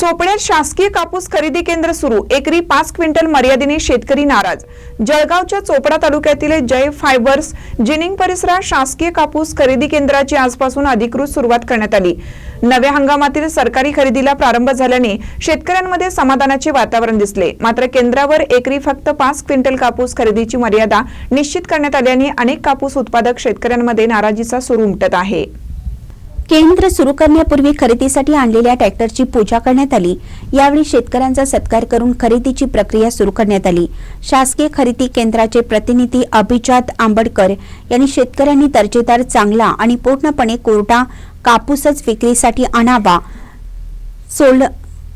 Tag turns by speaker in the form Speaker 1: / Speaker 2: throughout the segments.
Speaker 1: चोपड्यात शासकीय कापूस खरेदी केंद्र सुरू. एकरी पाच क्विंटल मर्यादेने शेतकरी नाराज. जळगावच्या चोपडा तालुक्यातील जय फायबर्स जिनिंग परिसरात शासकीय कापूस खरेदी केंद्राची आजपासून अधिकृत सुरुवात करण्यात आली. नव्या हंगामातील सरकारी खरेदीला प्रारंभ झाल्याने शेतकऱ्यांमध्ये समाधानाचे वातावरण दिसले. मात्र केंद्रावर एकरी फक्त पाच क्विंटल कापूस खरेदीची मर्यादा निश्चित करण्यात आल्याने अनेक कापूस उत्पादक शेतकऱ्यांमध्ये नाराजीचा सूर उमटत आहे.
Speaker 2: केंद्र सुरू करण्यापूर्वी खरेदीसाठी आणलेल्या ट्रॅक्टरची पूजा करण्यात आली. यावेळी शेतकऱ्यांचा सत्कार करून खरेदीची प्रक्रिया सुरू करण्यात आली. शासकीय खरेदी केंद्राचे प्रतिनिधी अभिजात आंबडकर यांनी शेतकऱ्यांनी दर्जेदार चांगला आणि पूर्णपणे कोरडा कापूसच विक्रीसाठी आणावा सोल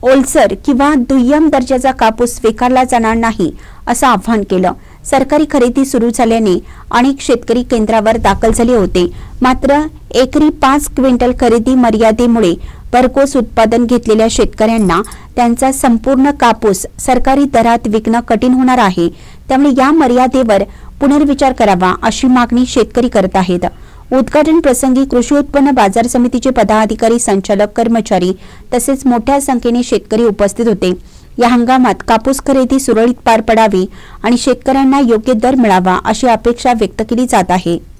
Speaker 2: ओलसर किंवा दुय्यम दर्जाचा कापूस स्वीकारला जाणार नाही असं आवाहन केलं. सरकारी खरेदी सुरू झाल्याने अनेक शेतकरी केंद्रावर दाखल झाले होते. मात्र एकरी पाच क्विंटल खरेदी मर्यादेमुळे भरघोस उत्पादन घेतलेल्या शेतकऱ्यांना त्यांचा संपूर्ण कापूस सरकारी दरात विकणं कठीण होणार आहे. त्यामुळे या मर्यादेवर पुनर्विचार करावा अशी मागणी शेतकरी करत आहेत. उद्घाटन प्रसंगी कृषी उत्पन्न बाजार समितीचे पदाधिकारी संचालक कर्मचारी तसेच मोठ्या संख्येने शेतकरी उपस्थित होते. या हंगामात कापूस खरेदी सुरळीत पार पडावी आणि शेतकऱ्यांना योग्य दर मिळावा अशी अपेक्षा व्यक्त केली जात आहे.